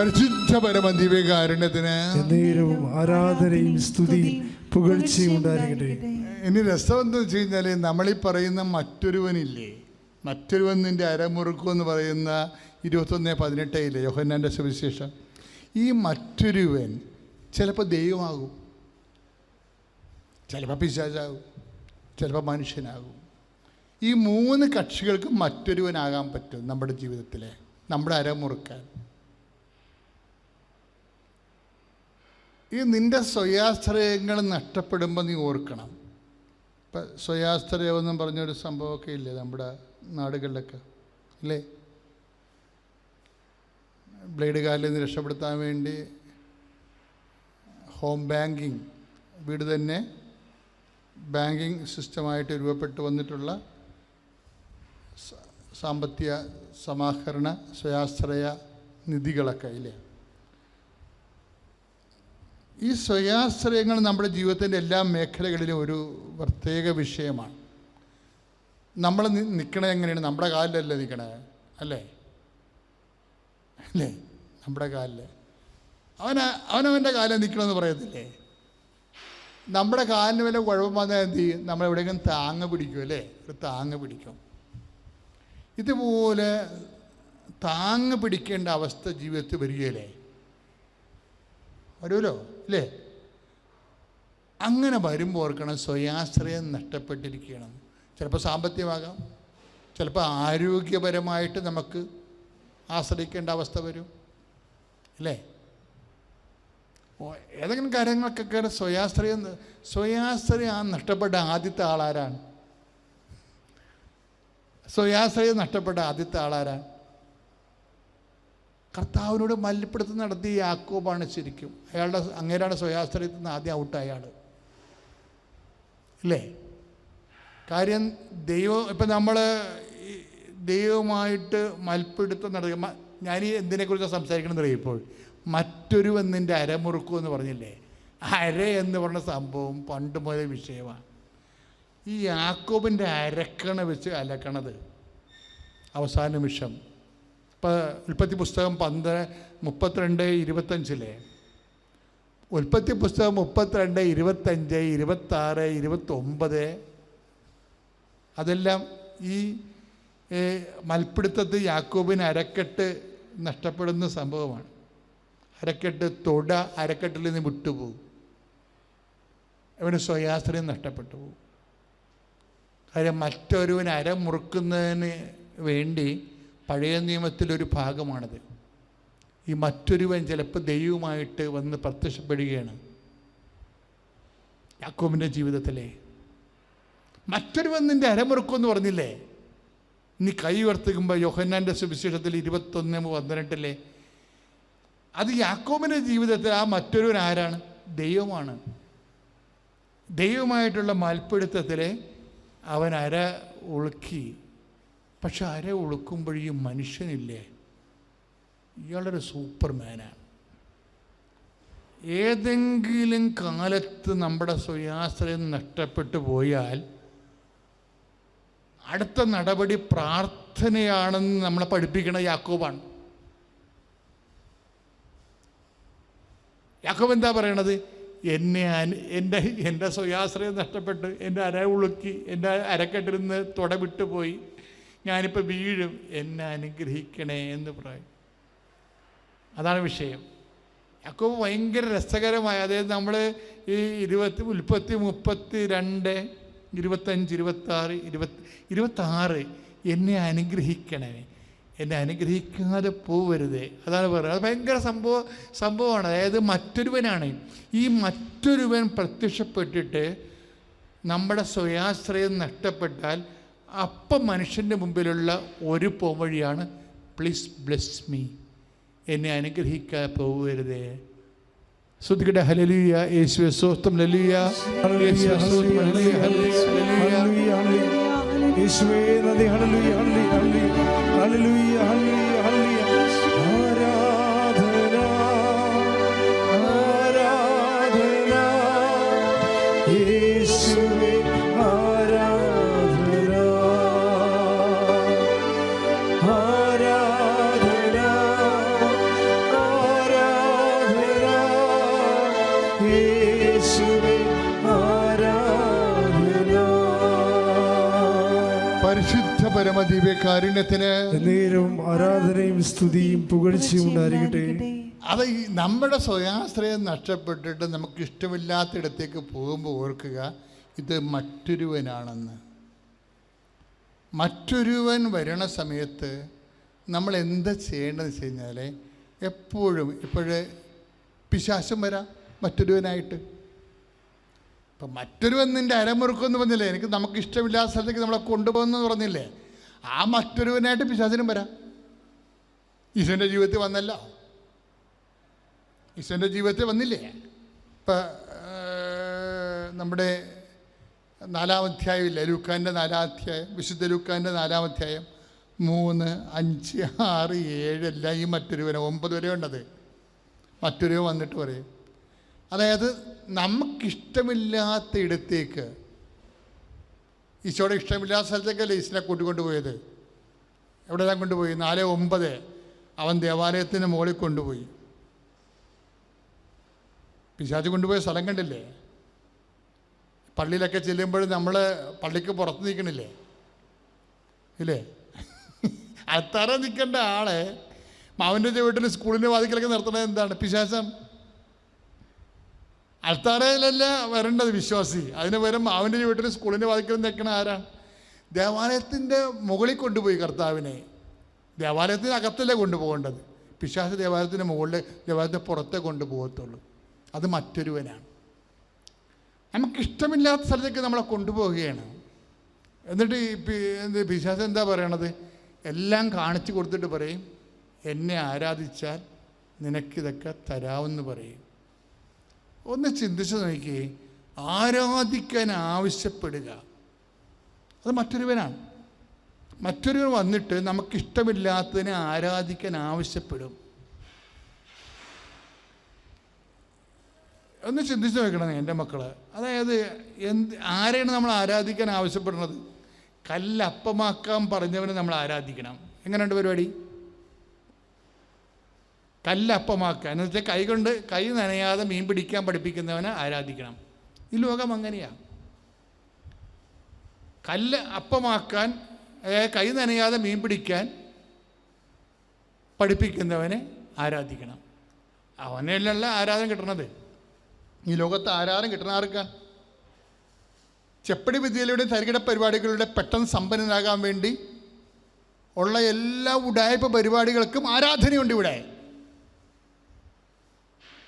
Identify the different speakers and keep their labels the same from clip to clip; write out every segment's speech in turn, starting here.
Speaker 1: പരിശുദ്ധ പരമ ദിവ്യകാരുണ്യത്തിന്
Speaker 2: എന്നേരവും ആരാധനയും സ്തുതിയും പുകഴ്ചയും ഉണ്ടായിരിക്കട്ടെ.
Speaker 1: ഇനി രസം എന്താ വെച്ച് കഴിഞ്ഞാൽ നമ്മളീ പറയുന്ന മറ്റൊരുവനില്ലേ? മറ്റൊരുവൻ നിന്റെ അരമുറുക്കു എന്ന് പറയുന്ന ഇരുപത്തൊന്ന് പതിനെട്ടില്ലേ യോഹന്നാന്റെ സുവിശേഷം. ഈ മറ്റൊരുവൻ ചിലപ്പോൾ ദൈവമാകും. ചിലപ്പോൾ പിശാചാകും. ചിലപ്പോൾ മനുഷ്യനാകും. ഈ മൂന്ന് കക്ഷികൾക്കും മറ്റൊരുവനാകാൻ പറ്റും നമ്മുടെ ജീവിതത്തിലെ. നമ്മുടെ അരമുറുക്കാൻ. ഈ നിന്റെ സ്വയാശ്രയങ്ങൾ നഷ്ടപ്പെടുമ്പോൾ നീ ഓർക്കണം. ഇപ്പം സ്വയാശ്രയമെന്നും പറഞ്ഞൊരു സംഭവമൊക്കെ ഇല്ലേ നമ്മുടെ നാടുകളിലൊക്കെ? അല്ലേ ബ്ലേഡ് കാലിൽ നിന്ന് രക്ഷപ്പെടുത്താൻ വേണ്ടി ഹോം ബാങ്കിങ് വീട് തന്നെ ബാങ്കിങ് സിസ്റ്റമായിട്ട് രൂപപ്പെട്ടു വന്നിട്ടുള്ള സാമ്പത്തിക സമാഹരണ സ്വയാശ്രയ നിധികളൊക്കെ ഇല്ലേ? ഈ സ്വയാശ്രയങ്ങൾ നമ്മുടെ ജീവിതത്തിന്റെ എല്ലാ മേഖലകളിലും ഒരു പ്രത്യേക വിഷയമാണ്. നമ്മൾ നിൽക്കണേ എങ്ങനെയാണ്? നമ്മുടെ കാലിലല്ലേ നിൽക്കണേ അല്ലേ? അല്ലേ? നമ്മുടെ കാലിൽ അവന അവനവന്റെ കാലിൽ നിൽക്കണമെന്ന് പറയത്തില്ലേ? നമ്മുടെ കാലിന് വല്ല കുഴപ്പം വന്നാൽ എന്ത് ചെയ്യും? നമ്മൾ എവിടെയെങ്കിലും താങ്ങ് പിടിക്കും അല്ലേ? ഒരു താങ്ങ് പിടിക്കും. ഇതുപോലെ താങ്ങ് പിടിക്കേണ്ട അവസ്ഥ ജീവിതത്തിൽ വരികയല്ലേ? വരുമല്ലോ അല്ലേ? അങ്ങനെ വരുമ്പോൾ ഓർക്കണം സ്വയാശ്രയം നഷ്ടപ്പെട്ടിരിക്കണം. ചിലപ്പോൾ സാമ്പത്തികമാകാം ചിലപ്പോൾ ആരോഗ്യപരമായിട്ട് നമുക്ക് ആശ്രയിക്കേണ്ട അവസ്ഥ വരും അല്ലേ? ഏതെങ്കിലും കാര്യങ്ങൾക്കൊക്കെ സ്വയാശ്രയം സ്വയാശ്രയം നഷ്ടപ്പെട്ട ആദ്യത്തെ ആളാരാണ്? സ്വയാശ്രയം നഷ്ടപ്പെട്ട ആദ്യത്തെ ആളാരാണ്? കർത്താവിനോട് മല്ലിപ്പിടുത്തം നടത്തിയ യാക്കോബാണ് ശരിക്കും. അയാളുടെ അങ്ങേരാണ് സ്വയാശ്രയത്തിൽ നിന്ന് ആദ്യം ഔട്ടായ ആൾ ഇല്ലേ കാര്യം ദൈവം ഇപ്പം നമ്മൾ ദൈവമായിട്ട് മൽപ്പിടുത്തം നടത്തി ഞാൻ എന്തിനെക്കുറിച്ചാണ് സംസാരിക്കണമെന്ന് ഇപ്പോൾ? മറ്റൊരു എന്നിന്റെ അരമുറുക്കു എന്ന് പറഞ്ഞില്ലേ? അര എന്ന് പറഞ്ഞ സംഭവം പണ്ട് മുതലേ വിഷയമാണ്. ഈ യാക്കോബിന്റെ അരക്കണ വെച്ച് അലക്കണത് അവസാന നിമിഷം ഉൽപ്പത്തി പുസ്തകം പന്ത്രണ്ട് മുപ്പത്തിരണ്ട് ഇരുപത്തഞ്ചിലെ? ഉൽപ്പത്തി പുസ്തകം മുപ്പത്തിരണ്ട് ഇരുപത്തഞ്ച് ഇരുപത്താറ് ഇരുപത്തൊമ്പത്. അതെല്ലാം ഈ മൽപ്പിടുത്തത്തിൽ യാക്കോബിന് അരക്കെട്ട് നഷ്ടപ്പെടുന്ന സംഭവമാണ്. അരക്കെട്ട് തൊട അരക്കെട്ടിൽ നിന്ന് വിട്ടുപോകും. അവന് സ്വയാശ്രയം നഷ്ടപ്പെട്ടു പോകും. കാര്യം അര അരമുറുക്കുന്നതിന് വേണ്ടി പഴയ നിയമത്തിലൊരു ഭാഗമാണത്. ഈ മറ്റൊരുവൻ ചിലപ്പോൾ ദൈവമായിട്ട് വന്ന് പ്രത്യക്ഷപ്പെടുകയാണ്. യാക്കോബിന്റെ ജീവിതത്തിലെ. മറ്റൊരുവൻ നിന്റെ അരമുറുക്കുമെന്ന് പറഞ്ഞില്ലേ? നീ കൈ ഉയർത്തുമ്പോൾ യോഹന്നാന്റെ സുവിശേഷത്തിൽ ഇരുപത്തൊന്ന് പന്ത്രണ്ടിലെ. അത് യാക്കോബിന്റെ ജീവിതത്തിൽ ആ മറ്റൊരുവൻ ആരാണ്? ദൈവമാണ്. ദൈവമായിട്ടുള്ള മാൽപ്പിടുത്തത്തിലെ അവൻ അര ഉളുക്കി. പക്ഷെ അര ഒളുക്കുമ്പോഴേ മനുഷ്യനില്ലേ? ഇയാളൊരു സൂപ്പർമാനാണ് ഏതെങ്കിലും കാലത്ത് നമ്മുടെ സ്വയാശ്രയം നഷ്ടപ്പെട്ടു പോയാൽ അടുത്ത നടപടി പ്രാർത്ഥനയാണെന്ന് നമ്മളെ പഠിപ്പിക്കണ യാക്കോബാണ്. യാക്കോബ് എന്താ പറയണത്? എന്നെ എന്റെ എന്റെ സ്വയാശ്രയം നഷ്ടപ്പെട്ട് എന്റെ അര ഉളുക്കി എന്റെ അരക്കെട്ടിരുന്ന് തുട വിട്ടുപോയി ഞാനിപ്പോൾ വീഴും എന്നെ അനുഗ്രഹിക്കണേ എന്ന് പറയും. അതാണ് വിഷയം. യാക്കോബ് ഭയങ്കര രസകരമായ അതായത് നമ്മൾ ഈ ഇരുപത്തി മുപ്പത്തി മുപ്പത്തി രണ്ട് ഇരുപത്തഞ്ച് ഇരുപത്താറ് ഇരുപത്തി ഇരുപത്താറ് എന്നെ അനുഗ്രഹിക്കണേ. എന്നെ അനുഗ്രഹിക്കാതെ പോവരുത്. അതാണ് പറയുന്നത്. അത് ഭയങ്കര സംഭവ സംഭവമാണ്. അതായത് മറ്റൊരുവനാണ്. ഈ മറ്റൊരുവൻ പ്രത്യക്ഷപ്പെട്ടിട്ട് നമ്മുടെ സ്വയാശ്രയം നഷ്ടപ്പെട്ടാൽ അപ്പം മനുഷ്യന്റെ മുമ്പിലുള്ള ഒരു പോംവഴിയാണ് പ്ലീസ് ബ്ലെസ് മീ എന്നെ അനുഗ്രഹിക്കാൻ പോകരുതേ. ശ്രദ്ധിക്കട്ടെ. ഹലലിയ യേശുവെ സ്വസ്ഥം. ലലിയ.
Speaker 2: യേശുവേ നന്ദി, ഹലലിയ ഹല്ലേലൂയ, ഹല്ലേലൂയ, ഹലലിയ ഹല്ലേലൂയ.
Speaker 1: പരമദിവ്യകാരുണ്യത്തിന്
Speaker 2: നേരവും ആരാധനയും സ്തുതിയും പുകഴ്ചയും ഉണ്ടായിരിക്കട്ടെ.
Speaker 1: അത് ഈ നമ്മുടെ സ്വയാശ്രയം നഷ്ടപ്പെട്ടിട്ട് നമുക്ക് ഇഷ്ടമില്ലാത്തിടത്തേക്ക് പോകുമ്പോൾ ഓർക്കുക ഇത് മറ്റൊരുവനാണെന്ന്. മറ്റൊരുവൻ വരണ സമയത്ത് നമ്മൾ എന്താ ചെയ്യേണ്ടതെന്ന് വെച്ച് കഴിഞ്ഞാൽ എപ്പോഴും ഇപ്പോഴേ പിശാശം വരാം മറ്റൊരുവനായിട്ട്. ഇപ്പം മറ്റൊരുവൻ അരമുറുക്കെന്ന് പറഞ്ഞില്ലേ? എനിക്ക് നമുക്ക് ഇഷ്ടമില്ലാത്ത സ്ഥലത്തേക്ക് നമ്മളെ കൊണ്ടുപോകുന്നെന്ന് പറഞ്ഞില്ലേ? ആ മറ്റൊരുവനായിട്ട് പിശാചിനും വരാം. ഈശോന്റെ ജീവിതത്തിൽ വന്നല്ല. ഈശോന്റെ ജീവിതത്തിൽ വന്നില്ലേ? ഇപ്പം നമ്മുടെ നാലാം അധ്യായം ഇല്ലേ? ലൂക്കാന്റെ നാലാം അധ്യായം വിശുദ്ധ ലൂക്കാന്റെ നാലാം അധ്യായം. മൂന്ന് അഞ്ച് ആറ് ഏഴ് എല്ലാം ഈ മറ്റൊരുവനെ. ഒമ്പത് വരെ ഉണ്ടത്. മറ്റൊരുവൻ വന്നിട്ട് പറയും. അതായത് നമുക്കിഷ്ടമില്ലാത്ത ഇടത്തേക്ക് ഈശോയുടെ ഇഷ്ടമില്ലാത്ത സ്ഥലത്തേക്കല്ലേ ഈശ്വരനെ കൂട്ടിക്കൊണ്ട് പോയത് എവിടെല്ലാം കൊണ്ടുപോയി? നാല് ഒമ്പത്. അവൻ ദേവാലയത്തിന് മുകളിൽ കൊണ്ടുപോയി. പിശാജ് കൊണ്ടുപോയ സ്ഥലം കണ്ടില്ലേ? പള്ളിയിലൊക്കെ ചെല്ലുമ്പോൾ നമ്മൾ പള്ളിക്ക് പുറത്ത് നിൽക്കണില്ലേ? ഇല്ലേ? അത്തറ നിൽക്കേണ്ട ആളെ മാവന്റെ വീട്ടിൽ സ്കൂളിന്റെ വാതിക്കലൊക്കെ നിർത്തണത് എന്താണ്? പിശാചം? അൾത്താറയിലല്ല വരേണ്ടത് വിശ്വാസി. അതിന് വരും അവന്റെ വീട്ടിൽ സ്കൂളിന്റെ വാതിക്കൽ നിൽക്കണ ആരാണ് ദേവാലയത്തിന്റെ മുകളിൽ കൊണ്ടുപോയി കർത്താവിനെ. ദേവാലയത്തിന് അകത്തല്ലേ കൊണ്ടുപോകേണ്ടത്? പിശാച ദേവാലയത്തിന്റെ മുകളിൽ ദേവാലയത്തിന് പുറത്തേ കൊണ്ടുപോകത്തുള്ളൂ. അത് മറ്റൊരുവനാണ്. നമുക്കിഷ്ടമില്ലാത്ത സ്ഥലത്തേക്ക് നമ്മളെ കൊണ്ടുപോവുകയാണ്. എന്നിട്ട് എന്ത് പിശാച് എന്താ പറയണത്? എല്ലാം കാണിച്ചു കൊടുത്തിട്ട് പറയും എന്നെ ആരാധിച്ചാൽ നിനക്കിതൊക്കെ തരാമെന്ന് പറയും. ഒന്ന് ചിന്തിച്ച് നോക്കി ആരാധിക്കാൻ ആവശ്യപ്പെടുക. അത് മറ്റൊരുവനാണ്. മറ്റൊരുവൻ വന്നിട്ട് നമുക്കിഷ്ടമില്ലാത്തതിനെ ആരാധിക്കാൻ ആവശ്യപ്പെടും. ഒന്ന് ചിന്തിച്ച് നോക്കണം എന്റെ മക്കൾ അതായത് എന്ത് ആരെയാണ് നമ്മൾ ആരാധിക്കാൻ ആവശ്യപ്പെടുന്നത്? കല്ലപ്പമാക്കാൻ പറഞ്ഞവനെ നമ്മൾ ആരാധിക്കണം. എങ്ങനെയുണ്ട് പരിപാടി? കല്ലപ്പമാക്കുക. എന്ന് വെച്ചാൽ കൈകൊണ്ട് കൈ നനയാതെ മീൻ പിടിക്കാൻ പഠിപ്പിക്കുന്നവനെ ആരാധിക്കണം. ഈ ലോകം അങ്ങനെയാണ് കല്ല് അപ്പമാക്കാൻ കൈ നനയാതെ മീൻ പിടിക്കാൻ പഠിപ്പിക്കുന്നവനെ ആരാധിക്കണം. അവനെയല്ല ആരാധന കിട്ടണത്. ഈ ലോകത്ത് ആരാധന കിട്ടണ ആർക്കാണ് ചെപ്പടി വിദ്യയിലൂടെ തരികിട പരിപാടികളുടെ പെട്ടെന്ന് സമ്പന്നനാകാൻ വേണ്ടി ഉള്ള എല്ലാ ഉടായ്പ പരിപാടികൾക്കും ആരാധനയുണ്ട് ഇവിടെ.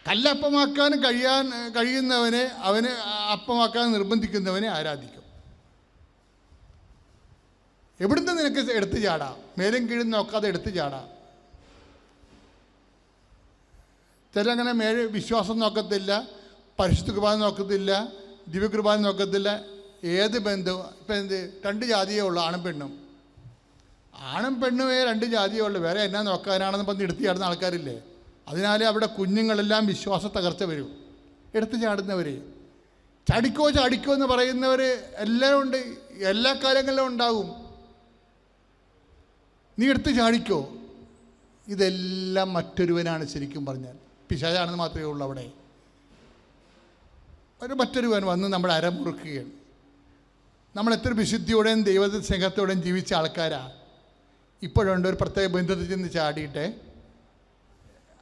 Speaker 1: കല്ലപ്പമാക്കാൻ കഴിയാൻ കഴിയുന്നവനെ അവന് അപ്പമാക്കാൻ നിർബന്ധിക്കുന്നവനെ ആരാധിക്കും. എവിടുന്ന് നിനക്ക് എടുത്തു ചാടാം? മേലും കീഴും നോക്കാതെ എടുത്തു ചാടാം? ചിലങ്ങനെ മേ വിശ്വാസം നോക്കത്തില്ല പരിശുദ്ധ കുർബാന നോക്കത്തില്ല ദിവ്യകുർബാന നോക്കത്തില്ല. ഏത് ബന്ധവും ഇപ്പം എന്ത് രണ്ട് ജാതിയേ ഉള്ളൂ ആണും പെണ്ണും. ആണും പെണ്ണുമേ രണ്ട് ജാതിയേ ഉള്ളൂ. വേറെ എന്നാ നോക്കാനാണെന്ന് പറഞ്ഞ് എടുത്തു ചാടുന്ന ആൾക്കാരില്ലേ? അതിനാലേ അവിടെ കുഞ്ഞുങ്ങളെല്ലാം വിശ്വാസ തകർച്ച വരും. എടുത്തു ചാടുന്നവർ ചാടിക്കോ ചാടിക്കോ എന്ന് പറയുന്നവർ എല്ലാം ഉണ്ട്. എല്ലാ കാലങ്ങളിലും ഉണ്ടാകും നീ എടുത്ത് ചാടിക്കോ. ഇതെല്ലാം മറ്റൊരുവനാണ് ശരിക്കും പറഞ്ഞാൽ. പിശാചാണെന്ന് മാത്രമേ ഉള്ളൂ അവിടെ. ഒരു മറ്റൊരുവൻ വന്ന് നമ്മുടെ അരമുറുക്കുകയാണ് നമ്മൾ എത്ര വിശുദ്ധിയോടെയും ദൈവ സ്നേഹത്തോടെയും ജീവിച്ച ആൾക്കാരാണ് ഇപ്പോഴുണ്ട് ഒരു പ്രത്യേക ബന്ധത്തിൽ ചെന്ന് ചാടിയിട്ട്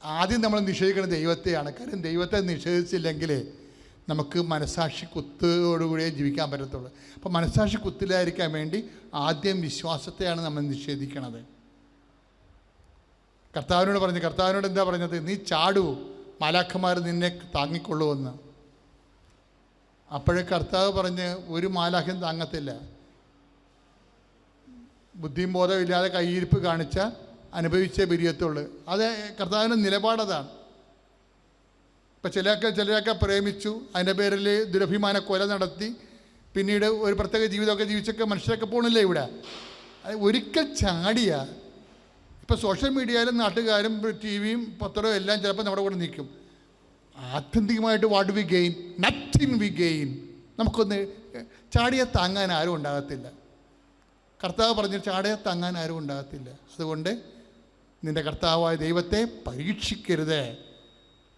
Speaker 1: ആദ്യം നമ്മൾ നിഷേധിക്കുന്ന ദൈവത്തെയാണ്. കാര്യം ദൈവത്തെ നിഷേധിച്ചില്ലെങ്കിൽ നമുക്ക് മനസാക്ഷി കുത്തോടുകൂടിയേ ജീവിക്കാൻ പറ്റത്തുള്ളൂ. അപ്പോൾ മനസാക്ഷി കുത്തിലായിരിക്കാൻ വേണ്ടി ആദ്യം വിശ്വാസത്തെയാണ് നമ്മൾ നിഷേധിക്കണത്. കർത്താവിനോട് പറഞ്ഞു കർത്താവിനോട് എന്താ പറഞ്ഞത്? നീ ചാടൂ മാലാഖമാർ നിന്നെ താങ്ങിക്കൊള്ളുമെന്ന് അപ്പോഴേ കർത്താവ് പറഞ്ഞ് ഒരു മാലാഖ്യം താങ്ങത്തില്ല. ബുദ്ധിയും ബോധവും ഇല്ലാതെ കയ്യിരിപ്പ് കാണിച്ച അനുഭവിച്ചേ പിരിയത്തുള്ളൂ. അത് കർത്താവിന്റെ നിലപാടതാണ്. ഇപ്പം ചിലരൊക്കെ ചിലരൊക്കെ പ്രേമിച്ചു അതിന്റെ പേരിൽ ദുരഭിമാന കൊല നടത്തി പിന്നീട് ഒരു പ്രത്യേക ജീവിതമൊക്കെ ജീവിച്ചൊക്കെ മനുഷ്യരൊക്കെ പോകണില്ലേ ഇവിടെ? ഒരിക്കൽ ചാടിയ. ഇപ്പോൾ സോഷ്യൽ മീഡിയയിലും നാട്ടുകാരും ടി വിയും പത്രവും എല്ലാം ചിലപ്പോൾ നമ്മുടെ കൂടെ നിൽക്കും. ആത്യന്തികമായിട്ട് what we gain nothing we gain നമുക്കൊന്ന് ചാടിയെ താങ്ങാൻ ആരും ഉണ്ടാകത്തില്ല. കർത്താവ് പറഞ്ഞ് ചാടിയെ താങ്ങാൻ ആരും ഉണ്ടാകത്തില്ല. അതുകൊണ്ട് നിന്റെ കർത്താവായ ദൈവത്തെ പരീക്ഷിക്കരുത്.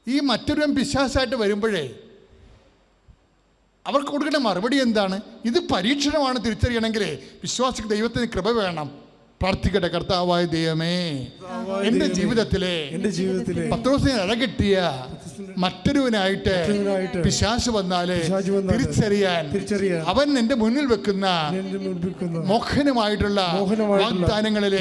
Speaker 1: ഈ മറ്റൊരു പിശാസായിട്ട് വരുമ്പോഴേ അവർക്ക് കൊടുക്കേണ്ട മറുപടി എന്താണ്? ഇത് പരീക്ഷണമാണ് തിരിച്ചറിയണമെങ്കിൽ വിശ്വാസിക്ക് ദൈവത്തിന് കൃപ വേണം. പ്രാർത്ഥിക്കട്ടെ കർത്താവായ ദൈവമേ. എന്റെ ജീവിതത്തിലെ.
Speaker 2: എന്റെ ജീവിതത്തിലെ.
Speaker 1: പത്രോസിനെ ഇടകെട്ടിയ മറ്റൊരുവനായിട്ട്
Speaker 2: മറ്റൊരുവനായിട്ട്
Speaker 1: പിശാശ്
Speaker 2: വന്നാൽ
Speaker 1: തിരിച്ചറിയാൻ അവൻ എന്റെ മുന്നിൽ വെക്കുന്ന മോഹനുമായിട്ടുള്ള വാഗ്ദാനങ്ങളിലെ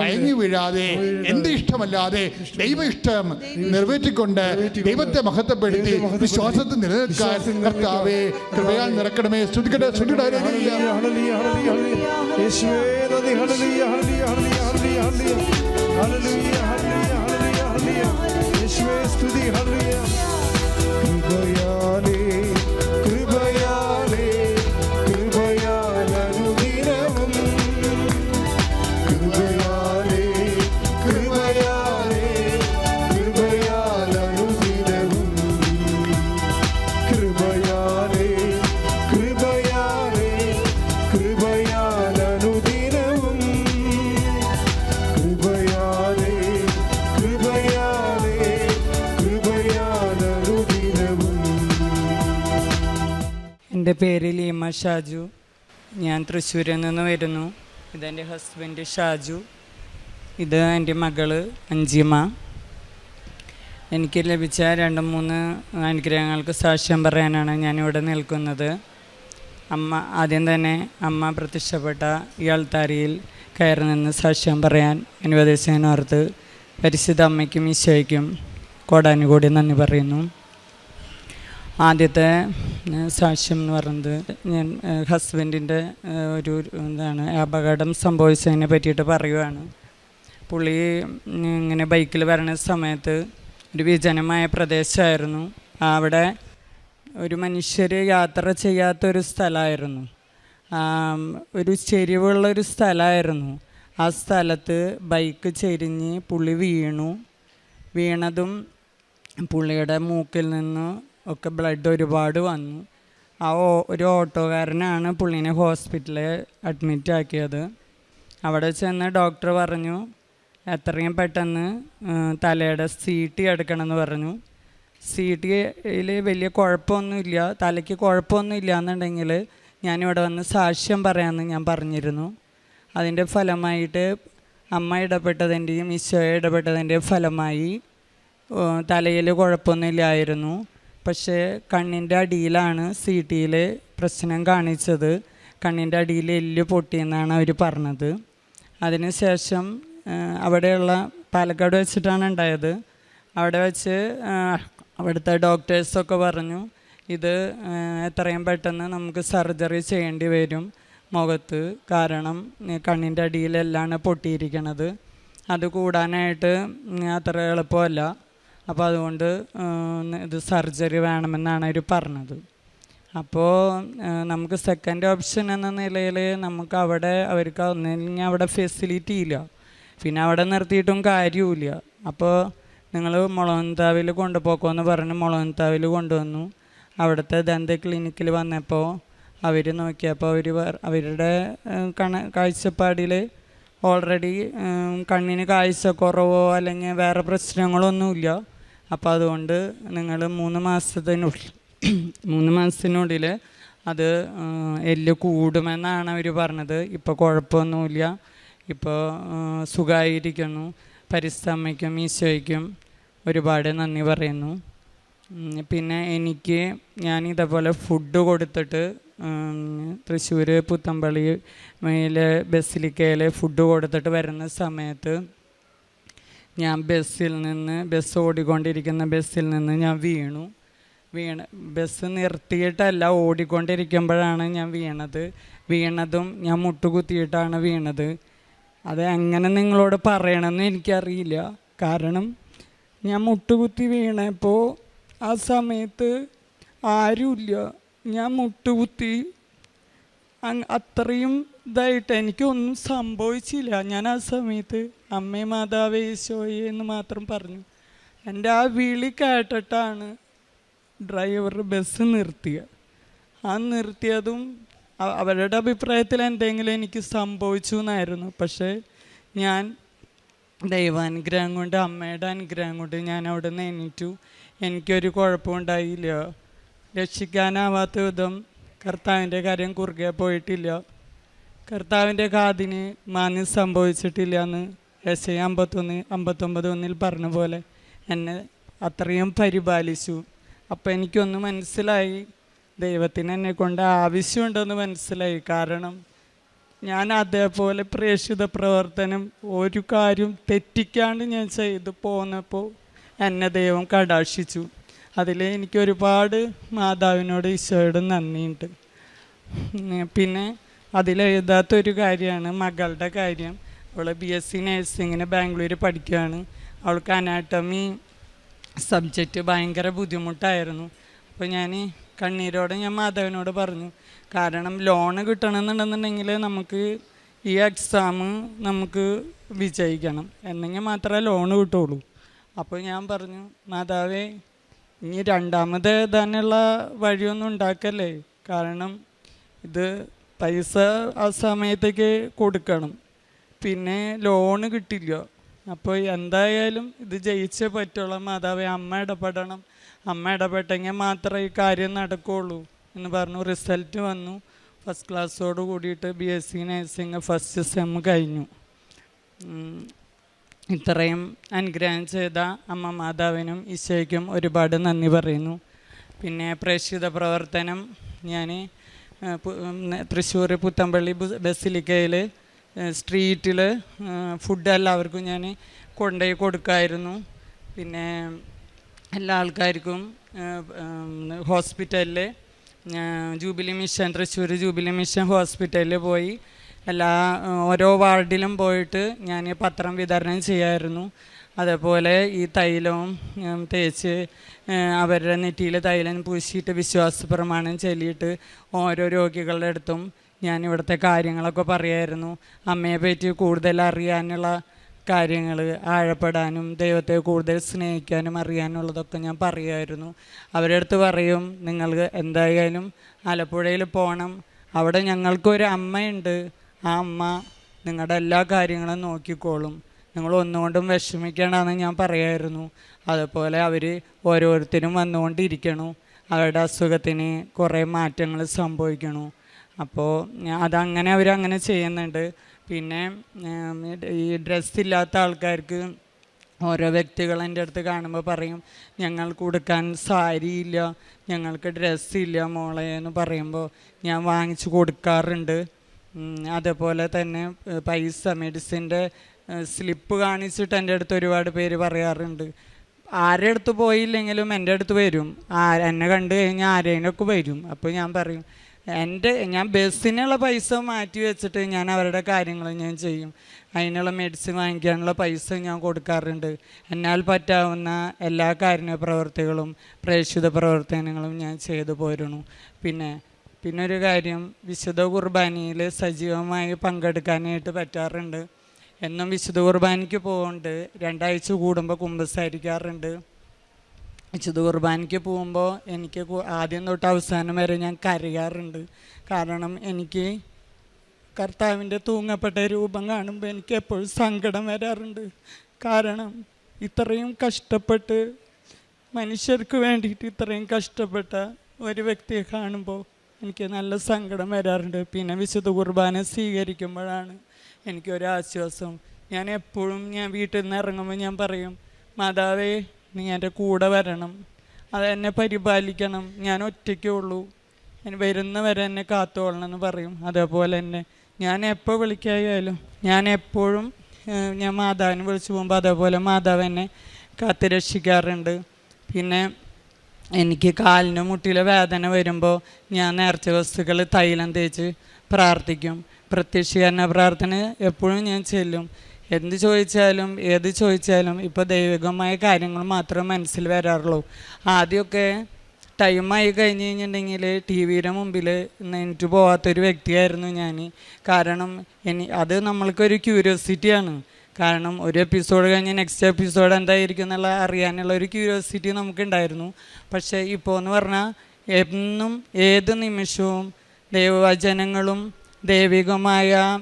Speaker 1: മയങ്ങി വീഴാതെ എന്റെ ഇഷ്ടമല്ലാതെ ദൈവ ഇഷ്ടം നിറവേറ്റിക്കൊണ്ട് ദൈവത്തെ മഹത്വപ്പെടുത്തി വിശ്വാസത്തിൽ നിലനിൽക്കാൻ കർത്താവെ കൃപയാൽ നിറക്കണമേ. hallelujah, hallelujah,
Speaker 2: hallelujah, hallelujah, hallelujah, ഹല്ലേലൂയ. യേശുവേ നന്ദി ഹല്ലേലൂയ,
Speaker 3: എന്റെ പേര് ലീമ ഷാജു. ഞാൻ തൃശ്ശൂരിൽ നിന്ന് വരുന്നു. ഇതെന്റെ ഹസ്ബൻഡ് ഷാജു. ഇത് എന്റെ മകൾ അഞ്ചിമ. എനിക്ക് ലഭിച്ച രണ്ട് മൂന്ന് അനുഗ്രഹങ്ങൾക്ക് സാക്ഷ്യം പറയാനാണ് ഞാനിവിടെ നിൽക്കുന്നത്. അമ്മ ആദ്യം തന്നെ അമ്മ പ്രത്യക്ഷപ്പെട്ട ഈ അൾത്താരിയിൽ കയറി നിന്ന് സാക്ഷ്യം പറയാൻ അനുവദിച്ചതിനോർത്ത് പരിശുദ്ധ അമ്മയ്ക്കും ഈശോയ്ക്കും കോടാനുകൂടി നന്ദി പറയുന്നു. ആദ്യത്തെ സാക്ഷ്യം എന്ന് പറയുന്നത് ഞാൻ ഹസ്ബൻഡിന്റെ ഒരു എന്താണ് അപകടം സംഭവിച്ചതിനെ പറ്റിയിട്ട് പറയുവാണ്. പുള്ളി ഇങ്ങനെ ബൈക്കിൽ വരണ സമയത്ത് ഒരു വിജനമായ പ്രദേശമായിരുന്നു അവിടെ ഒരു മനുഷ്യർ യാത്ര സ്ഥലമായിരുന്നു. ആം, ഒരു ചെരിവുള്ള ഒരു സ്ഥലമായിരുന്നു. ആ സ്ഥലത്ത് ബൈക്ക് ചെരിഞ്ഞ് പുള്ളി വീണു. വീണതും പുള്ളിയുടെ മൂക്കിൽ നിന്ന് ഒക്കെ ബ്ലഡ് ഒരുപാട് വന്നു. ആ ഒരു ഓട്ടോകാരനാണ് പുള്ളിനെ ഹോസ്പിറ്റലിൽ അഡ്മിറ്റ് ആക്കിയത്. അവിടെ ചെന്ന് ഡോക്ടർ പറഞ്ഞു എത്രയും പെട്ടെന്ന് തലയുടെ സി ടി എടുക്കണമെന്ന് പറഞ്ഞു. സി ടിയിൽ വലിയ കുഴപ്പമൊന്നുമില്ല. തലയ്ക്ക് കുഴപ്പമൊന്നുമില്ല എന്നുണ്ടെങ്കിൽ ഞാനിവിടെ വന്ന് സാക്ഷ്യം പറയാമെന്ന് ഞാൻ പറഞ്ഞിരുന്നു. അതിന്റെ ഫലമായിട്ട് അമ്മ ഇടപെട്ടതിന്റെയും ഈശോ ഇടപെട്ടതിന്റെയും ഫലമായി തലയിൽ കുഴപ്പമൊന്നുമില്ലായിരുന്നു. പക്ഷേ കണ്ണിന്റെ അടിയിലാണ് സി ടിയിൽ പ്രശ്നം കാണിച്ചത്. കണ്ണിന്റെ അടിയിൽ എല്ല് പൊട്ടിയെന്നാണ് അവർ പറഞ്ഞത്. അതിനുശേഷം അവിടെയുള്ള പാലക്കാട് വെച്ചിട്ടാണ് ഉണ്ടായത്. അവിടെ വെച്ച് അവിടുത്തെ ഡോക്ടേഴ്സൊക്കെ പറഞ്ഞു ഇത് എത്രയും പെട്ടെന്ന് നമുക്ക് സർജറി ചെയ്യേണ്ടി വരും മുഖത്ത്. കാരണം കണ്ണിന്റെ അടിയിലെല്ലാം പൊട്ടിയിരിക്കണത്. അത് കൂടാനായിട്ട് അത്ര എളുപ്പമല്ല. അപ്പോൾ അതുകൊണ്ട് ഇത് സർജറി വേണമെന്നാണ് അവർ പറഞ്ഞത്. അപ്പോൾ നമുക്ക് സെക്കൻഡ് ഓപ്ഷൻ എന്ന നിലയിൽ നമുക്ക് അവിടെ അവർക്ക് ഒന്നില്ലെങ്കിൽ അവിടെ ഫെസിലിറ്റി ഇല്ല. പിന്നെ അവിടെ നിർത്തിയിട്ടും കാര്യമില്ല അപ്പോൾ നിങ്ങൾ മുളവന്താവിൽ കൊണ്ടുപോക്കുമെന്ന് പറഞ്ഞ് മുളവന്താവിൽ കൊണ്ടുവന്നു. അവിടുത്തെ ദന്ത ക്ലിനിക്കിൽ വന്നപ്പോൾ അവർ നോക്കിയപ്പോൾ അവർ അവരുടെ കണ കാഴ്ചപ്പാടിൽ ഓൾറെഡി കണ്ണിന് കാഴ്ചക്കുറവോ അല്ലെങ്കിൽ വേറെ പ്രശ്നങ്ങളൊന്നുമില്ല. അപ്പോൾ അതുകൊണ്ട് നിങ്ങൾ മൂന്ന് മാസത്തിനുള്ളിൽ മൂന്ന് മാസത്തിനുള്ളിൽ അത് എല്ല് കൂടുമെന്നാണ് അവർ പറഞ്ഞത്. ഇപ്പോൾ കുഴപ്പമൊന്നുമില്ല. ഇപ്പോൾ സുഖമായിരിക്കുന്നു പരിസ്ഥമ്മയ്ക്കും ഈശോയ്ക്കും ഒരുപാട് നന്ദി പറയുന്നു. പിന്നെ എനിക്ക് ഞാൻ ഇതേപോലെ ഫുഡ് കൊടുത്തിട്ട് തൃശ്ശൂർ പുത്തമ്പള്ളിയിലെ ബസ്സിലിക്കയിൽ ഫുഡ് കൊടുത്തിട്ട് വരുന്ന സമയത്ത് ഞാൻ ബസ്സിൽ നിന്ന് ബസ് ഓടിക്കൊണ്ടിരിക്കുന്ന ബസ്സിൽ നിന്ന് ഞാൻ വീണു. വീണ് ബസ് നിർത്തിയിട്ടല്ല ഓടിക്കൊണ്ടിരിക്കുമ്പോഴാണ് ഞാൻ വീണത്. വീണതും ഞാൻ മുട്ടുകുത്തിയിട്ടാണ് വീണത്. അത് എങ്ങനെ നിങ്ങളോട് പറയണമെന്ന് എനിക്കറിയില്ല. കാരണം ഞാൻ മുട്ടുകുത്തി വീണപ്പോൾ ആ സമയത്ത് ആരുമില്ല. ഞാൻ മുട്ടുകുത്തി അത്രയും ഇതായിട്ട് എനിക്കൊന്നും സംഭവിച്ചില്ല. ഞാൻ ആ സമയത്ത് അമ്മേ മാതാവേ ഈശോയെ എന്ന് മാത്രം പറഞ്ഞു. എന്റെ ആ വിളി കേട്ടിട്ടാണ് ഡ്രൈവർ ബസ് നിർത്തിയ. ആ നിർത്തിയതും അവരുടെ അഭിപ്രായത്തിൽ എന്തെങ്കിലും എനിക്ക് സംഭവിച്ചു എന്നായിരുന്നു. പക്ഷേ ഞാൻ ദൈവാനുഗ്രഹം കൊണ്ട് അമ്മയുടെ അനുഗ്രഹം കൊണ്ട് ഞാൻ അവിടെ നിന്ന് എണീറ്റു. എനിക്കൊരു കുഴപ്പമുണ്ടായില്ല. രക്ഷിക്കാനാവാത്ത വിധം കർത്താവിന്റെ കാര്യം കുറുകെ പോയിട്ടില്ല. കർത്താവിന്റെ കാതിന് മാന്യം സംഭവിച്ചിട്ടില്ല എന്ന് എസ് അമ്പത്തൊന്ന് അമ്പത്തൊമ്പത് ഒന്നിൽ പറഞ്ഞ പോലെ എന്നെ അത്രയും പരിപാലിച്ചു. അപ്പോൾ എനിക്കൊന്ന് മനസ്സിലായി ദൈവത്തിന് എന്നെ കൊണ്ട് ആവശ്യമുണ്ടെന്ന് മനസ്സിലായി. കാരണം ഞാൻ അതേപോലെ പ്രേക്ഷിത പ്രവർത്തനം ഒരു കാര്യം തെറ്റിക്കാണ്ട് ഞാൻ ചെയ്തു പോന്നപ്പോൾ എന്നെ ദൈവം കടാക്ഷിച്ചു. അതിൽ എനിക്ക് ഒരുപാട് മാതാവിനോട് ഈശോയോട് നന്ദിയുണ്ട്. പിന്നെ അതിലെഴുതാത്തൊരു കാര്യമാണ് മകളുടെ കാര്യം. അവൾ ബി എസ് സി നഴ്സിങ്ങിന് ബാംഗ്ലൂർ പഠിക്കുകയാണ് അവൾക്ക് അനാട്ടമി സബ്ജക്റ്റ് ഭയങ്കര ബുദ്ധിമുട്ടായിരുന്നു. അപ്പോൾ ഞാൻ കണ്ണീരോടെ ഞാൻ മാധവനോട് പറഞ്ഞു കാരണം ലോണ് കിട്ടണമെന്നുണ്ടെന്നുണ്ടെങ്കിൽ നമുക്ക് ഈ എക്സാം നമുക്ക് വിജയിക്കണം. എന്നെങ്കിൽ മാത്രമേ ലോണ് കിട്ടുള്ളൂ. അപ്പോൾ ഞാൻ പറഞ്ഞു മാതാവേ ഇനി രണ്ടാമത് എഴുതാനുള്ള വഴിയൊന്നും ഉണ്ടാക്കല്ലേ? കാരണം ഇത് പൈസ ആ സമയത്തേക്ക് കൊടുക്കണം. പിന്നെ ലോണ് കിട്ടില്ല. അപ്പോൾ എന്തായാലും ഇത് ജയിച്ചേ പറ്റുള്ളൂ. മാതാവേ അമ്മ ഇടപെടണം. അമ്മ ഇടപെട്ടെങ്കിൽ മാത്രമേ ഈ കാര്യം നടക്കുകയുള്ളൂ എന്ന് പറഞ്ഞു റിസൾട്ട് വന്നു. ഫസ്റ്റ് ക്ലാസ്സോട് കൂടിയിട്ട് B S C nursing first sem കഴിഞ്ഞു. ഇത്രയും അനുഗ്രഹം ചെയ്ത അമ്മ മാതാവിനും ഈശോയ്ക്കും ഒരുപാട് നന്ദി പറയുന്നു. പിന്നെ പ്രേക്ഷിത പ്രവർത്തനം ഞാൻ തൃശ്ശൂർ പുത്തമ്പള്ളി ബസിലിക്കയിൽ സ്ട്രീറ്റിൽ ഫുഡ് എല്ലാവർക്കും ഞാൻ കൊണ്ടുപോയി കൊടുക്കായിരുന്നു. പിന്നെ എല്ലാ ആൾക്കാർക്കും ഹോസ്പിറ്റലിൽ jubilee mission Thrissur jubilee mission ഹോസ്പിറ്റലിൽ പോയി എല്ലാ ഓരോ വാർഡിലും പോയിട്ട് ഞാൻ പത്രം വിതരണം ചെയ്യായിരുന്നു. അതേപോലെ ഈ തൈലവും തേച്ച് അവരുടെ നെറ്റിയിൽ തൈലം പൂശിയിട്ട് വിശ്വാസ പ്രമാണം ചൊല്ലിയിട്ട് ഓരോ രോഗികളുടെ അടുത്തും ഞാൻ ഇവിടുത്തെ കാര്യങ്ങളൊക്കെ പറയായിരുന്നു. അമ്മയെ പറ്റി കൂടുതൽ അറിയാനുള്ള കാര്യങ്ങൾ ആഴപ്പെടാനും ദൈവത്തെ കൂടുതൽ സ്നേഹിക്കാനും അറിയാനുള്ളതൊക്കെ ഞാൻ പറയുമായിരുന്നു അവരുടെ അടുത്ത് പറയും നിങ്ങൾ എന്തായാലും ആലപ്പുഴയിൽ പോകണം അവിടെ ഞങ്ങൾക്കൊരു അമ്മയുണ്ട്. ആ അമ്മ നിങ്ങളുടെ എല്ലാ കാര്യങ്ങളും നോക്കിക്കോളും. നിങ്ങൾ ഒന്നുകൊണ്ടും വിഷമിക്കണമെന്ന് ഞാൻ പറയായിരുന്നു. അതുപോലെ അവർ ഓരോരുത്തരും വന്നുകൊണ്ടിരിക്കണു. അവരുടെ അസുഖത്തിന് കുറേ മാറ്റങ്ങൾ സംഭവിക്കണു. അപ്പോൾ അതങ്ങനെ അവരങ്ങനെ ചെയ്യുന്നുണ്ട്. പിന്നെ ഈ ഡ്രസ്സ് ഇല്ലാത്ത ആൾക്കാർക്ക് ഓരോ വ്യക്തികൾ എന്റെ അടുത്ത് കാണുമ്പോൾ പറയും ഞങ്ങൾക്ക് ഉടുക്കാൻ സാരിയില്ല ഞങ്ങൾക്ക് ഡ്രസ്സില്ല മോളെ എന്ന് പറയുമ്പോൾ ഞാൻ വാങ്ങിച്ചു കൊടുക്കാറുണ്ട്. അതേപോലെ തന്നെ പൈസ മെഡിസിന്റെ സ്ലിപ്പ് കാണിച്ചിട്ട് എന്റെ അടുത്ത് ഒരുപാട് പേര് പറയാറുണ്ട്. ആരുടെ അടുത്ത് പോയില്ലെങ്കിലും എന്റെ അടുത്ത് വരും. ആ എന്നെ കണ്ടു കഴിഞ്ഞാൽ ആരെയൊക്കെ വരും. അപ്പോൾ ഞാൻ പറയും എന്റെ ഞാൻ ബസ്സിനുള്ള പൈസ മാറ്റി വെച്ചിട്ട് ഞാൻ അവരുടെ കാര്യങ്ങൾ ഞാൻ ചെയ്യും. അതിനുള്ള മെഡിസിൻ വാങ്ങിക്കാനുള്ള പൈസ ഞാൻ കൊടുക്കാറുണ്ട്. എന്നാൽ പറ്റാവുന്ന എല്ലാ കാരുണ്യ പ്രവർത്തികളും പ്രേക്ഷിത പ്രവർത്തനങ്ങളും ഞാൻ ചെയ്തു പോരുന്നു. പിന്നെ പിന്നെ ഒരു കാര്യം വിശുദ്ധ കുർബാനയിൽ സജീവമായി പങ്കെടുക്കാനായിട്ട് പറ്റാറുണ്ട്. എന്നും വിശുദ്ധ കുർബാനയ്ക്ക് പോകുന്നുണ്ട് രണ്ടാഴ്ച കൂടുമ്പോൾ കുമ്പസാരിക്കാറുണ്ട്. വിശുദ്ധ കുർബാനയ്ക്ക് പോകുമ്പോൾ എനിക്ക് ആദ്യം തൊട്ട് അവസാനം വരെ ഞാൻ കരയാറുണ്ട്. കാരണം എനിക്ക് കർത്താവിന്റെ തൂങ്ങപ്പെട്ട രൂപം കാണുമ്പോൾ എനിക്ക് എപ്പോഴും സങ്കടം വരാറുണ്ട്. കാരണം ഇത്രയും കഷ്ടപ്പെട്ട് മനുഷ്യർക്ക് വേണ്ടിയിട്ട് ഇത്രയും കഷ്ടപ്പെട്ട ഒരു വ്യക്തിയെ കാണുമ്പോൾ എനിക്ക് നല്ല സങ്കടം വരാറുണ്ട്. പിന്നെ വിശുദ്ധ കുർബാന സ്വീകരിക്കുമ്പോഴാണ് എനിക്കൊരാശ്വാസം ഞാൻ എപ്പോഴും ഞാൻ വീട്ടിൽ നിന്ന് ഇറങ്ങുമ്പോൾ ഞാൻ പറയും മാതാവേ നീ എന്റെ കൂടെ വരണം. അതെന്നെ പരിപാലിക്കണം. ഞാൻ ഒറ്റയ്ക്കേ ഉള്ളൂ. വരുന്നവരെ എന്നെ കാത്തോളണം എന്ന് പറയും. അതേപോലെ തന്നെ ഞാൻ എപ്പോൾ വിളിക്കായാലും ഞാൻ എപ്പോഴും ഞാൻ മാതാവിനെ വിളിച്ചു പോകുമ്പോൾ അതേപോലെ മാതാവ് എന്നെ കാത്തുരക്ഷിക്കാറുണ്ട്. പിന്നെ എനിക്ക് കാലിന് മുട്ടിലെ വേദന വരുമ്പോൾ ഞാൻ നേർച്ച വസ്തുക്കൾ തൈലം തേച്ച് പ്രാർത്ഥിക്കും. പ്രത്യക്ഷീകരണ പ്രാർത്ഥന എപ്പോഴും ഞാൻ ചെല്ലും. എന്ത് ചോദിച്ചാലും ഏത് ചോദിച്ചാലും ഇപ്പോൾ ദൈവികമായ കാര്യങ്ങൾ മാത്രമേ മനസ്സിൽ വരാറുള്ളൂ. ആദ്യമൊക്കെ ടൈമായി കഴിഞ്ഞ് കഴിഞ്ഞിട്ടുണ്ടെങ്കിൽ ടി വിയുടെ മുമ്പിൽ എനിക്ക് പോകാത്തൊരു വ്യക്തിയായിരുന്നു ഞാൻ കാരണം ഇനി അത് നമ്മൾക്കൊരു ക്യൂരിയോസിറ്റിയാണ് കാരണം ഒരു എപ്പിസോഡ് കഴിഞ്ഞ് നെക്സ്റ്റ് എപ്പിസോഡ് എന്തായിരിക്കും എന്നുള്ള അറിയാനുള്ള ഒരു ക്യൂരിയോസിറ്റി നമുക്കുണ്ടായിരുന്നു. പക്ഷേ ഇപ്പോൾ എന്ന് പറഞ്ഞാൽ എന്നും ഏത് നിമിഷവും ദൈവവചനങ്ങളും ദൈവികമായ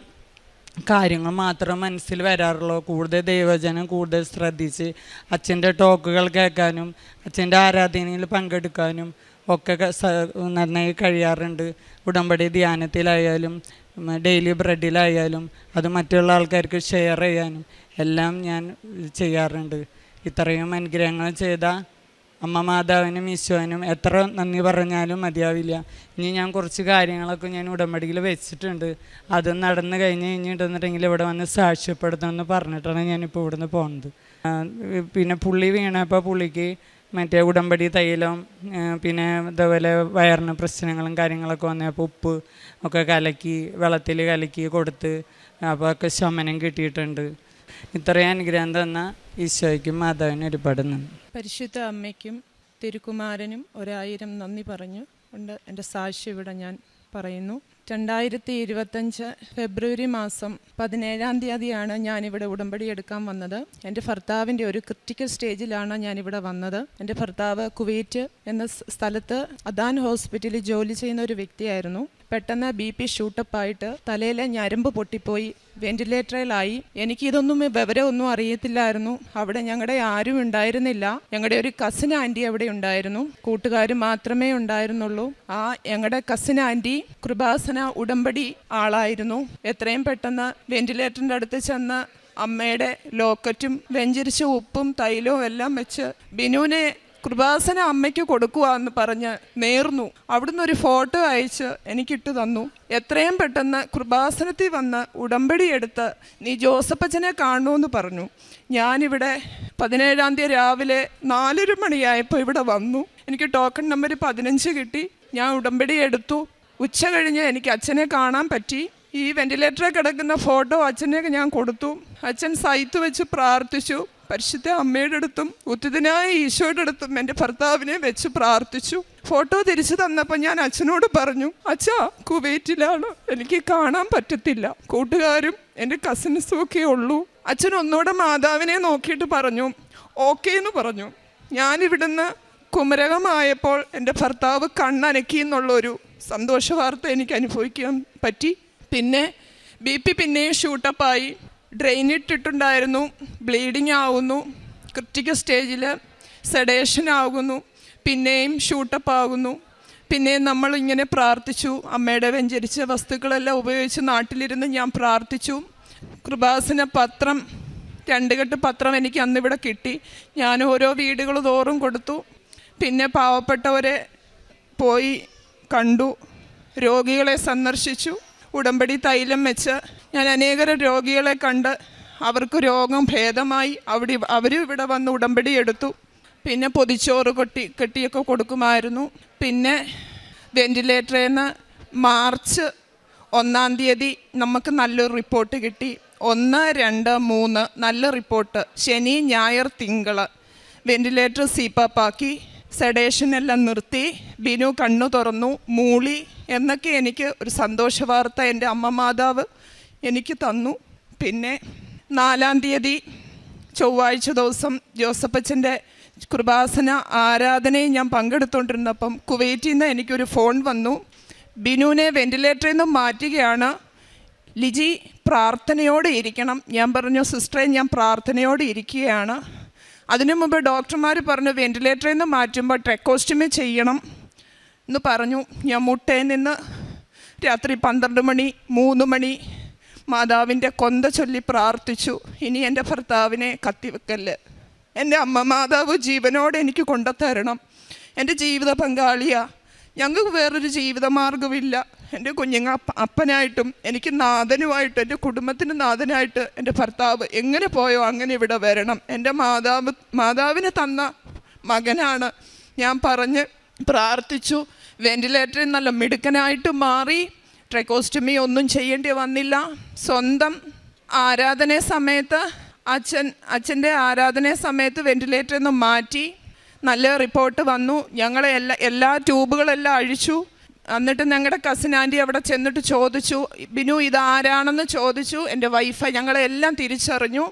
Speaker 3: കാര്യങ്ങൾ മാത്രം മനസ്സിൽ വരാറുള്ളൂ. കൂടുതൽ ദൈവജനം കൂടുതൽ ശ്രദ്ധിച്ച് അച്ഛന്റെ ടോക്കുകൾ കേൾക്കാനും അച്ഛന്റെ ആരാധനയിൽ പങ്കെടുക്കാനും ഒക്കെ നന്നായി കഴിയാറുണ്ട്. ഉടമ്പടി ധ്യാനത്തിലായാലും ഡെയിലി ബ്രെഡിലായാലും അത് മറ്റുള്ള ആൾക്കാർക്ക് ഷെയർ ചെയ്യാനും എല്ലാം ഞാൻ ചെയ്യാറുണ്ട്. ഇത്രയും അനുഗ്രഹങ്ങൾ ചെയ്ത അമ്മ മാതാവിനും ഈശോനും എത്ര നന്ദി പറഞ്ഞാലും മതിയാവില്ല. ഇനി ഞാൻ കുറച്ച് കാര്യങ്ങളൊക്കെ ഞാൻ ഉടമ്പടിയിൽ വെച്ചിട്ടുണ്ട്. അത് നടന്നു കഴിഞ്ഞ് കഴിഞ്ഞിട്ടുണ്ടെങ്കിൽ ഇവിടെ വന്ന് സാക്ഷ്യപ്പെടുത്തണമെന്ന് പറഞ്ഞിട്ടാണ് ഞാനിപ്പോൾ ഇവിടുന്ന് പോകുന്നത് പിന്നെ പുള്ളി വീണപ്പോൾ പുള്ളിക്ക് മറ്റേ ഉടമ്പടി തൈലം പിന്നെ ഇതേപോലെ വയറിന് പ്രശ്നങ്ങളും കാര്യങ്ങളൊക്കെ വന്നപ്പോൾ ഉപ്പ് ഒക്കെ കലക്കി വെള്ളത്തിൽ കലക്കി കൊടുത്ത് അപ്പോൾ ഒക്കെ ശമനം കിട്ടിയിട്ടുണ്ട്. ഇത്രയും അനുഗ്രഹം തന്ന ഈശോയ്ക്കും മാതാവിനും ഒരുപാട് നന്ദി.
Speaker 4: പരിശുദ്ധ അമ്മയ്ക്കും തിരുക്കുമാരനും ഒരായിരം നന്ദി പറഞ്ഞു. കൊണ്ട് എന്റെ സാക്ഷി ഇവിടെ ഞാൻ പറയുന്നു. രണ്ടായിരത്തി ഇരുപത്തഞ്ച് ഫെബ്രുവരി മാസം പതിനേഴാം തീയതിയാണ് ഞാനിവിടെ ഉടമ്പടി എടുക്കാൻ വന്നത്. എന്റെ ഭർത്താവിന്റെ ഒരു ക്രിട്ടിക്കൽ സ്റ്റേജിലാണ് ഞാനിവിടെ വന്നത്. എന്റെ ഭർത്താവ് കുവൈറ്റ് എന്ന സ്ഥലത്ത് അദാൻ ഹോസ്പിറ്റലിൽ ജോലി ചെയ്യുന്ന ഒരു വ്യക്തിയായിരുന്നു. പെട്ടെന്ന് ബി പി ഷൂട്ടപ്പായിട്ട് തലയിലെ ഞരമ്പ് പൊട്ടിപ്പോയി. വെന്റിലേറ്ററിലായി. എനിക്ക് ഇതൊന്നും വിവരമൊന്നും അറിയത്തില്ലായിരുന്നു. അവിടെ ഞങ്ങളുടെ ആരും ഉണ്ടായിരുന്നില്ല. ഞങ്ങളുടെ ഒരു കസിൻ ആന്റി അവിടെ ഉണ്ടായിരുന്നു. കൂട്ടുകാർ മാത്രമേ ഉണ്ടായിരുന്നുള്ളൂ. ആ ഞങ്ങളുടെ കസിൻ ആന്റി കൃപാസന ഉടമ്പടി ആളായിരുന്നു. എത്രയും പെട്ടെന്ന് വെന്റിലേറ്ററിന്റെ അടുത്ത് ചെന്ന് അമ്മയുടെ ലോക്കറ്റും വെഞ്ചരിച്ച ഉപ്പും തൈലവും എല്ലാം വെച്ച് ബിനുവിനെ കൃപാസന അമ്മയ്ക്ക് കൊടുക്കുക എന്ന് പറഞ്ഞ് നേർന്നു. അവിടുന്ന് ഒരു ഫോട്ടോ അയച്ച് എനിക്കിട്ട് തന്നു. എത്രയും പെട്ടെന്ന് കൃപാസനത്തിൽ വന്ന് ഉടമ്പടി എടുത്ത് നീ ജോസഫച്ചനെ കാണുമെന്ന് പറഞ്ഞു. ഞാനിവിടെ പതിനേഴാം തീയതി രാവിലെ നാലര മണിയായപ്പോൾ ഇവിടെ വന്നു. എനിക്ക് ടോക്കൺ നമ്പർ പതിനഞ്ച് കിട്ടി. ഞാൻ ഉടമ്പടി എടുത്തു. ഉച്ച കഴിഞ്ഞ് എനിക്ക് അച്ഛനെ കാണാൻ പറ്റി. ഈ വെന്റിലേറ്ററിൽ കിടക്കുന്ന ഫോട്ടോ അച്ഛനെ ഞാൻ കൊടുത്തു. അച്ഛൻ സൈത്ത് വെച്ച് പ്രാർത്ഥിച്ചു. പരിശുദ്ധ അമ്മയുടെ അടുത്തും ഉത്തിതനായ ഈശോയുടെ അടുത്തും എന്റെ ഭർത്താവിനെ വെച്ച് പ്രാർത്ഥിച്ചു. ഫോട്ടോ തിരിച്ചു തന്നപ്പോൾ ഞാൻ അച്ഛനോട് പറഞ്ഞു അച്ഛാ കുവൈറ്റിലാണ്. എനിക്ക് കാണാൻ പറ്റത്തില്ല. കൂട്ടുകാരും എന്റെ കസിൻസും ഒക്കെ ഉള്ളൂ. അച്ഛൻ ഒന്നുകൂടെ മാതാവിനെ നോക്കിയിട്ട് പറഞ്ഞു ഓക്കേ എന്ന് പറഞ്ഞു. ഞാനിവിടുന്ന് കുമരകമായപ്പോൾ എന്റെ ഭർത്താവ് കണ്ണനക്കി എന്നുള്ളൊരു സന്തോഷ വാർത്ത എനിക്ക് അനുഭവിക്കാൻ പറ്റി. പിന്നെ ബി പി പിന്നെയും ഷൂട്ടപ്പായി ഡ്രെയിൻ ഇട്ടിട്ടുണ്ടായിരുന്നു ബ്ലീഡിങ് ആവുന്നു ക്രിട്ടിക്കൽ സ്റ്റേജിൽ സെഡേഷൻ ആകുന്നു പിന്നെയും ഷൂട്ടപ്പ് ആകുന്നു. പിന്നെയും നമ്മൾ ഇങ്ങനെ പ്രാർത്ഥിച്ചു അമ്മയുടെ വെഞ്ചരിച്ച വസ്തുക്കളെല്ലാം ഉപയോഗിച്ച് നാട്ടിലിരുന്ന് ഞാൻ പ്രാർത്ഥിച്ചു. കൃപാസന പത്രം രണ്ട് കെട്ട് പത്രം എനിക്ക് അന്നിവിടെ കിട്ടി. ഞാൻ ഓരോ വീടുകൾ തോറും കൊടുത്തു. പിന്നെ പാവപ്പെട്ടവരെ പോയി കണ്ടു രോഗികളെ സന്ദർശിച്ചു. ഉടമ്പടി തൈലം വെച്ച് ഞാൻ അനേകര രോഗികളെ കണ്ട് അവർക്ക് രോഗം ഭേദമായി അവിടെ അവരും ഇവിടെ വന്ന് ഉടമ്പടി എടുത്തു. പിന്നെ പൊതിച്ചോറ് കൊട്ടി കെട്ടിയൊക്കെ കൊടുക്കുമായിരുന്നു. പിന്നെ വെന്റിലേറ്ററിൽ നിന്ന് മാർച്ച് ഒന്നാം തീയതി നമുക്ക് നല്ലൊരു റിപ്പോർട്ട് കിട്ടി. ഒന്ന് രണ്ട് മൂന്ന് നല്ല റിപ്പോർട്ട്. ശനി ഞായർ തിങ്കൾ വെന്റിലേറ്റർ സീപ്പാപ്പാക്കി. സെഡേഷൻ എല്ലാം നിർത്തി. ബിനു കണ്ണു തുറന്നു. മൂളി എന്നൊക്കെ എനിക്ക് ഒരു സന്തോഷവാർത്ത എന്റെ അമ്മ മാതാവ് എനിക്ക് തന്നു. പിന്നെ നാലാം തീയതി ചൊവ്വാഴ്ച ദിവസം ജോസഫച്ചന്റെ കൃപാസന ആരാധനയിൽ ഞാൻ പങ്കെടുത്തുകൊണ്ടിരുന്നപ്പം കുവൈറ്റിൽ നിന്ന് എനിക്കൊരു ഫോൺ വന്നു. ബിനുവിനെ വെന്റിലേറ്ററിൽ നിന്ന് മാറ്റുകയാണ്. ലിജി പ്രാർത്ഥനയോടെ ഇരിക്കണം. ഞാൻ പറഞ്ഞു സിസ്റ്ററെ ഞാൻ പ്രാർത്ഥനയോടെ ഇരിക്കുകയാണ്. അതിനു മുമ്പ് ഡോക്ടർമാർ പറഞ്ഞു വെന്റിലേറ്ററിൽ നിന്ന് മാറ്റുമ്പോൾ ട്രെക്കോസ്റ്റമി ചെയ്യണം. എന്ന് പറഞ്ഞു. ഞാൻ മുട്ടയിൽ നിന്ന് രാത്രി പന്ത്രണ്ട് മണി മൂന്ന് മണി മാതാവിന്റെ കൊന്ത ചൊല്ലി പ്രാർത്ഥിച്ചു. ഇനി എന്റെ ഭർത്താവിനെ കത്തിവെക്കല്ല്. എന്റെ അമ്മ മാതാവ് ജീവനോടെ എനിക്ക് കൊണ്ടുത്തരണം എന്റെ ജീവിത പങ്കാളിയാ. ഞങ്ങൾക്ക് വേറൊരു ജീവിത മാർഗമില്ല എന്റെ കുഞ്ഞുങ്ങ അപ്പ- അപ്പനായിട്ടും എനിക്ക് നാഥനുമായിട്ടും എന്റെ കുടുംബത്തിന് നാഥനായിട്ട് എന്റെ ഭർത്താവ് എങ്ങനെ പോയോ അങ്ങനെ ഇവിടെ വരണം. എന്റെ മാതാവ് മാതാവിന് തന്ന മകനാണ്. ഞാൻ പറഞ്ഞ് പ്രാർത്ഥിച്ചു. വെന്റിലേറ്ററിൽ നല്ല മിടുക്കനായിട്ട് മാറി. ട്രൈക്കോസ്റ്റമി ഒന്നും ചെയ്യേണ്ടി വന്നില്ല. സ്വന്തം ആരാധന സമയത്ത് അച്ഛൻ അച്ഛന്റെ ആരാധന സമയത്ത് വെന്റിലേറ്ററിൽ നിന്ന് മാറ്റി. നല്ല റിപ്പോർട്ട് വന്നു. ഞങ്ങളെ എല്ലാ എല്ലാ ട്യൂബുകളെല്ലാം അഴിച്ചു. എന്നിട്ട് ഞങ്ങളുടെ കസിൻ ആന്റി അവിടെ ചെന്നിട്ട് ചോദിച്ചു ബിനു ഇതാരാണെന്ന് ചോദിച്ചു. എന്റെ വൈഫ് ഞങ്ങളെല്ലാം തിരിച്ചറിഞ്ഞു.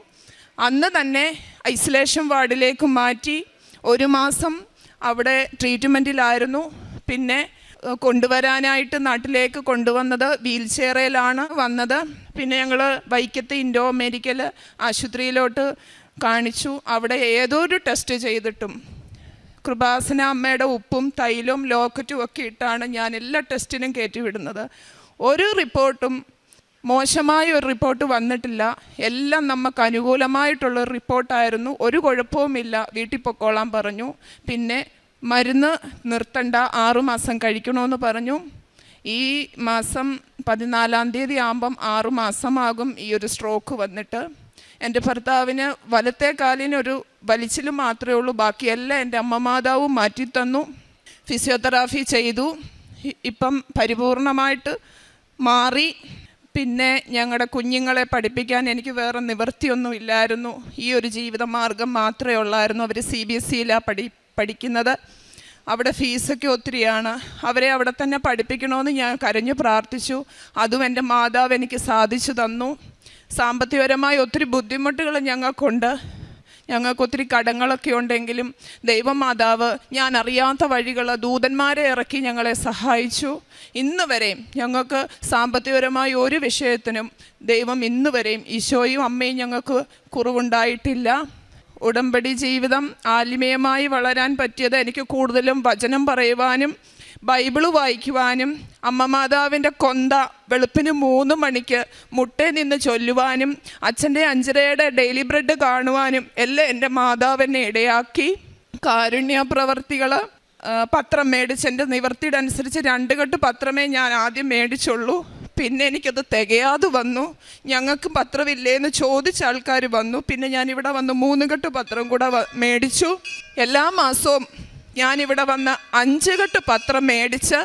Speaker 4: അന്ന് തന്നെ ഐസൊലേഷൻ വാർഡിലേക്ക് മാറ്റി. ഒരു മാസം അവിടെ ട്രീറ്റ്മെന്റിലായിരുന്നു പിന്നെ കൊണ്ടുവരാനായിട്ട് നാട്ടിലേക്ക് കൊണ്ടുവന്നത് വീൽ ചെയറിലാണ് വന്നത്. പിന്നെ ഞങ്ങൾ വൈക്കത്ത് ഇൻഡോ അമേരിക്കൽ ആശുപത്രിയിലോട്ട് കാണിച്ചു. അവിടെ ഏതൊരു ടെസ്റ്റ് ചെയ്തിട്ടും കൃപാസന അമ്മയുടെ ഉപ്പും തൈലും ലോക്കറ്റും ഒക്കെ ഇട്ടാണ് ഞാൻ എല്ലാ ടെസ്റ്റിനും കയറ്റിവിടുന്നത് ഒരു റിപ്പോർട്ടും മോശമായ ഒരു റിപ്പോർട്ട് വന്നിട്ടില്ല. എല്ലാം നമുക്ക് അനുകൂലമായിട്ടുള്ള റിപ്പോർട്ടായിരുന്നു. ഒരു കുഴപ്പവുമില്ല. വീട്ടിൽ പൊക്കോളാൻ പറഞ്ഞു. പിന്നെ മരുന്ന് നിർത്തണ്ട ആറുമാസം കഴിക്കണമെന്ന് പറഞ്ഞു. ഈ മാസം പതിനാലാം തീയതി ആകുമ്പം ആറുമാസമാകും ഈ ഒരു സ്ട്രോക്ക് വന്നിട്ട്. എന്റെ ഭർത്താവിന് വലത്തെ കാലിനൊരു വലിച്ചിൽ മാത്രമേ ഉള്ളൂ ബാക്കിയെല്ലാം എന്റെ അമ്മ മാതാവും മാറ്റിത്തന്നു. ഫിസിയോതെറാഫി ചെയ്തു. ഇപ്പം പരിപൂർണമായിട്ട് മാറി. പിന്നെ ഞങ്ങളുടെ കുഞ്ഞുങ്ങളെ പഠിപ്പിക്കാൻ എനിക്ക് വേറെ നിവൃത്തിയൊന്നും ഇല്ലായിരുന്നു. ഈ ഒരു ജീവിത മാർഗം മാത്രമേ ഉള്ളായിരുന്നു. അവർ സി ബി എസ് സിയിലാണ് പഠി പഠിക്കുന്നത്. അവിടെ ഫീസൊക്കെ ഒത്തിരിയാണ്. അവരെ അവിടെ തന്നെ പഠിപ്പിക്കണമെന്ന് ഞാൻ കരഞ്ഞു പ്രാർത്ഥിച്ചു. അതും എന്റെ മാതാവ് എനിക്ക് സാധിച്ചു തന്നു. സാമ്പത്തികപരമായ ഒത്തിരി ബുദ്ധിമുട്ടുകൾ ഞങ്ങൾക്കുണ്ട്. ഞങ്ങൾക്ക് ഒത്തിരി കടങ്ങളൊക്കെ ഉണ്ടെങ്കിലും ദൈവമാതാവ് ഞാൻ അറിയാത്ത വഴികൾ ദൂതന്മാരെ ഇറക്കി ഞങ്ങളെ സഹായിച്ചു. ഇന്ന് വരെയും ഞങ്ങൾക്ക് സാമ്പത്തികപരമായ ഒരു വിഷയത്തിനും ദൈവം ഇന്ന് വരെയും ഈശോയും അമ്മയും ഞങ്ങൾക്ക് കുറവുണ്ടായിട്ടില്ല. ഉടമ്പടി ജീവിതം ആത്മീയമായി വളരാൻ പറ്റിയത് എനിക്ക് കൂടുതലും വചനം പറയുവാനും ബൈബിൾ വായിക്കുവാനും അമ്മ മാതാവിന്റെ കൊന്ത വെളുപ്പിന് മൂന്ന് മണിക്ക് മുട്ടേ നിന്ന് ചൊല്ലുവാനും അച്ഛന്റെ അഞ്ചരയുടെ ഡെയിലി ബ്രെഡ് കാണുവാനും എല്ലാം എന്റെ മാതാവിനെ ഇടയാക്കി. കാരുണ്യ പ്രവർത്തികൾ പത്രം മേടിച്ച് എന്റെ നിവർത്തിയുടെ അനുസരിച്ച് രണ്ട് കെട്ട് പത്രമേ ഞാൻ ആദ്യം മേടിച്ചുള്ളൂ. പിന്നെ എനിക്കത് തികയാതെ വന്നു. ഞങ്ങൾക്ക് പത്രമില്ലേ എന്ന് ചോദിച്ച ആൾക്കാർ വന്നു. പിന്നെ ഞാൻ ഇവിടെ വന്ന് മൂന്ന് കെട്ട് പത്രം കൂടെ മേടിച്ചു. എല്ലാ മാസവും ഞാനിവിടെ വന്ന് അഞ്ച് കെട്ട് പത്രം മേടിച്ച്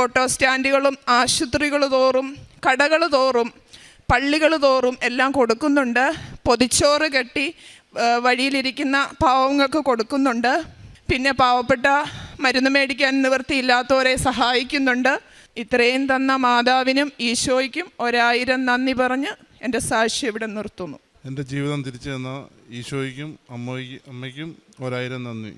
Speaker 4: ഓട്ടോ സ്റ്റാൻഡുകളും ആശുപത്രികൾ തോറും കടകൾ തോറും പള്ളികൾ തോറും എല്ലാം കൊടുക്കുന്നുണ്ട്. പൊതിച്ചോറ് കെട്ടി വഴിയിലിരിക്കുന്ന പാവങ്ങൾക്ക് കൊടുക്കുന്നുണ്ട്. പിന്നെ പാവപ്പെട്ട മരുന്ന് മേടിക്കാൻ നിവൃത്തിയില്ലാത്തവരെ സഹായിക്കുന്നുണ്ട്. ഇത്രയും തന്ന മാതാവിനും ഈശോയ്ക്കും ഒരായിരം നന്ദി പറഞ്ഞ് എന്റെ സാക്ഷി ഇവിടെ നിർത്തുന്നു.
Speaker 5: എന്റെ ജീവിതം തിരിച്ചു തന്ന ഈശോയ്ക്കും അമ്മയ്ക്കും അമ്മയ്ക്കും ഒരായിരം നന്ദി.